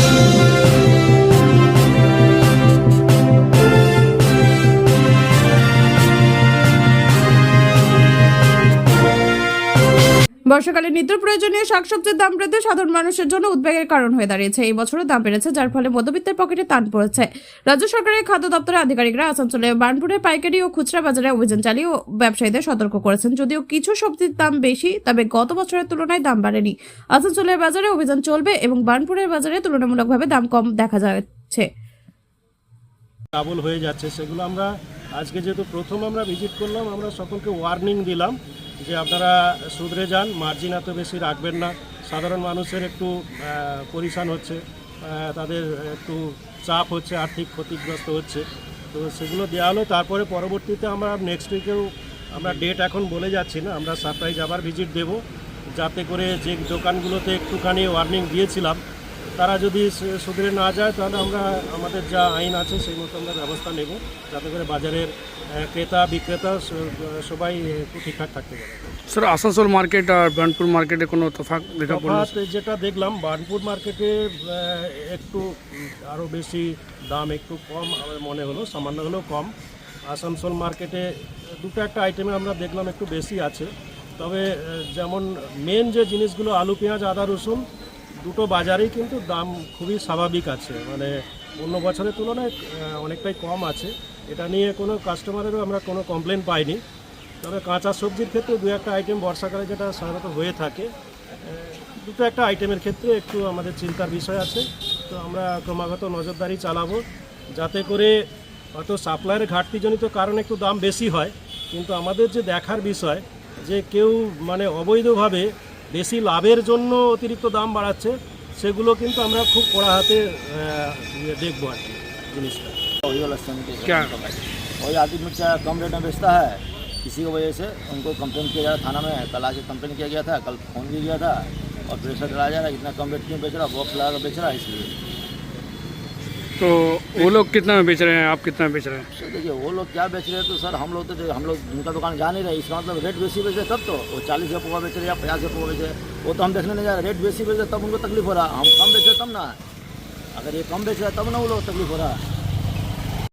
Thank you. বর্ষাকালে নিত্য প্রয়োজনীয় শাকসবজির দাম বৃদ্ধি সাধারণ মানুষের জন্য উদ্বেগের কারণ হয়ে দাঁড়িয়েছে। এই বছরও দাম বেড়েছে, যার ফলে মধ্যবিত্তের পকেটে টান পড়েছে। রাজ্য সরকারের খাদ্য দপ্তরের আধিকারিকরা আসানসোলে বার্নপুরের পাইকারি ও খুচরা বাজারে অভিযান চালিয়ে ব্যবসায়ীদের সতর্ক করেছেন। যদিও কিছু সবজির দাম বেশি, তবে গত বছরের তুলনায় দাম বাড়েনি। আসানসোলের বাজারে অভিযান চলবে এবং বার্নপুরের বাজারে তুলনামূলকভাবে দাম কম দেখা যাচ্ছে। ডাবল হয়ে যাচ্ছে, সেগুলো আমরা আজকে যেহেতু প্রথম আমরা ভিজিট করলাম, আমরা সকলকে ওয়ার্নিং দিলাম। যে আপনারা শুধরে যান মার্জিন এত বেশি রাখবেন না। সাধারণ মানুষের একটু পরিশান হচ্ছে তাদের একটু চাপ হচ্ছে, আর্থিক ক্ষতিগ্রস্ত হচ্ছে। তো সেগুলো দেওয়া হলো, তারপরে পরবর্তীতে আমরা নেক্সট উইকেও আমরা ডেট এখন বলে যাচ্ছি না, আমরা সারপ্রাইজ আবার ভিজিট দেব। যাতে করে যে দোকানগুলোতে একটুখানি ওয়ার্নিং দিয়েছিলাম তারা যদি সে- শুধরে না যায় তাহলে আমরা আমাদের যা আইন আছে সেই মতো আমরা ব্যবস্থা নেব। যাতে করে বাজারের ক্রেতা বিক্রেতা সবাই একটু ঠিকঠাক থাকতে পারে। স্যার আসানসোল মার্কেট আর বার্নপুর মার্কেটে কোনো তফাৎ দেখা তফাৎ যেটা দেখলাম বার্নপুর মার্কেটে একটু আরও বেশি দাম একটু কম আমার মনে হলো সামান্য হলেও কম। আসানসোল মার্কেটে দুটো একটা আইটেমে আমরা দেখলাম একটু বেশি আছে। তবে যেমন মেন যে জিনিসগুলো আলু পেঁয়াজ আদা রসুন দুটো বাজারেই কিন্তু দাম খুবই স্বাভাবিক আছে। মানে অন্য বছরের তুলনায় অনেকটাই কম আছে। এটা নিয়ে কোনো কাস্টমারেরও আমরা কোনো কমপ্লেন পাইনি। তবে কাঁচা সবজির ক্ষেত্রে দু একটা আইটেম বর্ষাকালে যেটা সাধারণত হয়ে থাকে দুটো একটা আইটেমের ক্ষেত্রে একটু আমাদের চিন্তার বিষয় আছে। তো আমরা ক্রমাগত নজরদারি চালাবো, যাতে করে হয়তো সাপ্লাইয়ের ঘাটতিজনিত কারণে একটু দাম বেশি হয়। কিন্তু আমাদের যে দেখার বিষয়, যে কেউ মানে অবৈধভাবে বেশি লাভের জন্য অতিরিক্ত দাম বাড়াচ্ছে সেগুলো কিন্তু আমরা খুব কড়া হাতে আহ, ইয়ে দেখবো আর কি জিনিসটা वही वाला सेम के क्या? वही आदि मिर्चा कम रेट में बेचता है इसी की वजह से उनको कंप्लेन किया जा रहा थाना में कल आके कंप्लेन किया गया था कल फोन भी किया था और प्रेशर डाला जा रहा है इतना कम रेट क्यों बेच रहा बॉक्स लगा कर बेच रहा है इसलिए तो वो लोग कितना बेच रहे हैं? आप कितना बेच रहे हैं? सर, देखिए, वो लोग क्या बेच रहे हैं तो सर, हम लोग तो हम लोग उनका दुकान जा नहीं रहे। इसका मतलब रेट बेसी बेच रहे तब तो। वो चालीस रुपये पुआ बेच रहे या पचास रुपये पुआ बेच रहे वो तो हम देखने नहीं जा रहे। रेट बेसी बेच रहे तब उनको तकलीफ़ हो रहा। हम कम बेच रहे तब ना। अगर ये कम बेच रहे तब ना वो लोग तकलीफ़ हो रहा।